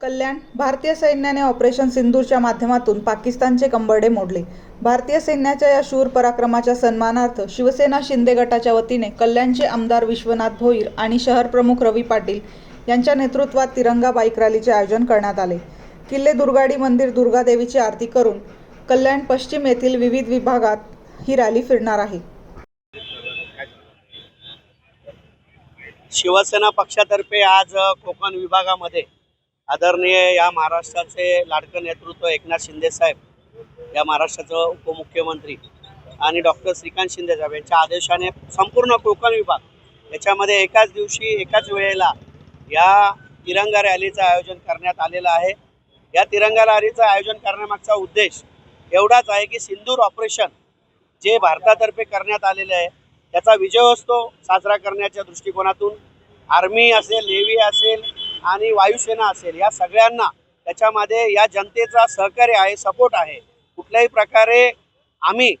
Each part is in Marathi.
कल्याण भारतीय सैन्याने ऑपरेशन सिंदूरच्या माध्यमातून पाकिस्तानचे कंबरडे मोडले. भारतीय सैन्याच्या या शूर पराक्रमाच्या सन्मानार्थ शिवसेना शिंदे गटाच्या वतीने कल्याणचे आमदार विश्वनाथ भोईर आणि शहर प्रमुख रवी पाटील यांच्या नेतृत्वात तिरंगा बाईक रॅलीचे आयोजन करण्यात आले. किल्ले दुर्गाडी मंदिर दुर्गादेवीची आरती करून कल्याण पश्चिम येथील विविध विभागात ही रॅली फिरणार आहे. शिवसेना पक्षातर्फे आज कोकण विभागामध्ये आदरणीय या महाराष्ट्राचे लाडकं नेतृत्व एकनाथ शिंदे साहेब या महाराष्ट्राचं उपमुख्यमंत्री आणि डॉक्टर श्रीकांत शिंदे साहेब यांच्या आदेशाने संपूर्ण कोकण विभाग याच्यामध्ये एकाच दिवशी एकाच वेळेला या तिरंगा रॅलीचं आयोजन करण्यात आलेलं आहे. या तिरंगा रॅलीचं आयोजन करण्यामागचा उद्देश एवढाच आहे की सिंदूर ऑपरेशन जे भारतातर्फे करण्यात आलेले आहे त्याचा विजयोत्सव साजरा करण्याच्या दृष्टिकोनातून आर्मी असेल नेव्ही असेल आणि वायुसेना असेल या सगळ्यांना त्याच्यामध्ये या जनतेचा सहकार्य आहे सपोर्ट आहे. कुठल्याही प्रकारे आम्ही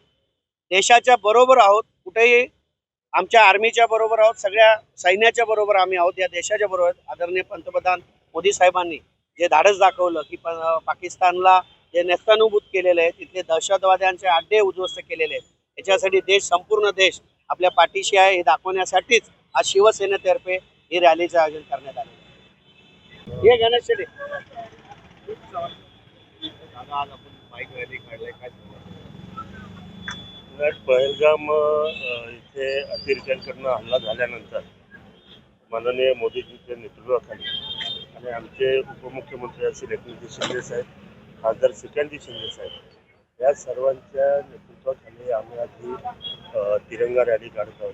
देशाच्या बरोबर आहोत कुठेही आमच्या आर्मीच्या बरोबर आहोत सगळ्या सैन्याच्या बरोबर आम्ही आहोत या देशाच्या बरोबर आदरणीय पंतप्रधान मोदी साहेबांनी जे धाडस दाखवलं की पाकिस्तानला जे नेस्तानुभूत केलेलं आहे तिथले दहशतवाद्यांचे अड्डे उद्ध्वस्त केलेले आहेत. याच्यासाठी देश संपूर्ण देश आपल्या पाठीशी आहे हे दाखवण्यासाठीच आज शिवसेनेतर्फे ही रॅलीचं आयोजन करण्यात आले हे गणेश शेट्टी. आज आपण बाईक काय पहलगाम इथे अतिरेक्यांकडनं हल्ला झाल्यानंतर माननीय मोदीजींच्या नेतृत्वाखाली आणि आमचे उपमुख्यमंत्री असतील एकनाथजी शिंदे साहेब खासदार श्रीकांतजी शिंदे साहेब या सर्वांच्या नेतृत्वाखाली आम्ही आज तिरंगा रॅली काढत आहोत.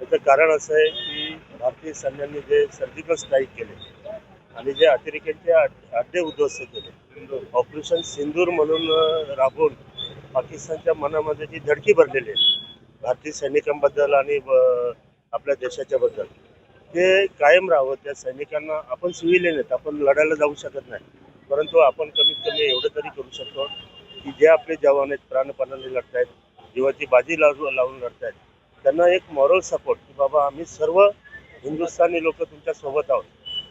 त्याचं कारण असं आहे की भारतीय सैन्यांनी जे सर्जिकल स्ट्राईक केले आणि जे अतिरेक्यांचे अड्डे उद्ध्वस्त केले ऑपरेशन सिंदूर म्हणून राबून राबवून पाकिस्तानच्या मनामध्ये जी धडकी भरलेली आहे भारतीय सैनिकांबद्दल आणि ब- आपल्या देशाच्या बद्दल ते कायम राहावं त्या सैनिकांना आपण सिव्हिलियन आहेत आपण लढायला जाऊ शकत नाही. परंतु आपण कमीत कमी एवढं तरी करू शकतो की जे आपले जवान आहेत प्राणपणाने लढत आहेत जीवाची बाजी लावून लावून आहेत त्यांना एक मॉरल सपोर्ट की बाबा आम्ही सर्व हिंदुस्थानी लोक तुमच्यासोबत आहोत.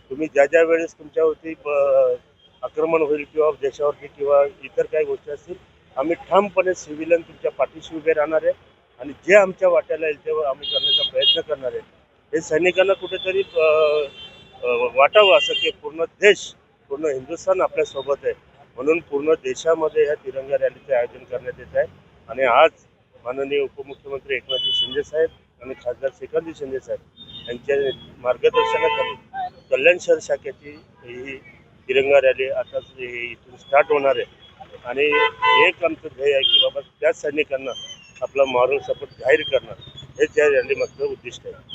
तुम्ही ज्या ज्या वेळेस तुमच्यावरती ब- आक्रमण होईल किंवा देशावरती किंवा इतर काही गोष्टी असतील आम्ही ठामपणे सिव्हिलियन तुमच्या पाठीशी उभे राहणार आहे आणि जे आमच्या वाट्याला येईल तेव्हा आम्ही करण्याचा प्रयत्न करणार आहे. हे सैनिकांना कुठेतरी वाटावं असं की पूर्ण देश पूर्ण हिंदुस्थान आपल्यासोबत आहे. म्हणून पूर्ण देशामध्ये ह्या तिरंगा रॅलीचे आयोजन करण्यात येत आहे. आणि आज माननीय उपमुख्यमंत्री एकनाथजी शिंदे साहेब आणि खासदार श्रीकांतजी शिंदे साहेब यांच्या मार्गदर्शनाखाली कल्याण शहर शाखेची ही तिरंगा रॅली आता हे इथून स्टार्ट होणार आहे. आणि एक आमचं ध्येय आहे की बाबा त्या सैनिकांना आपला मॉरल सपोर्ट जाहीर करणं हेच या रॅलीमागचं उद्दिष्ट आहे.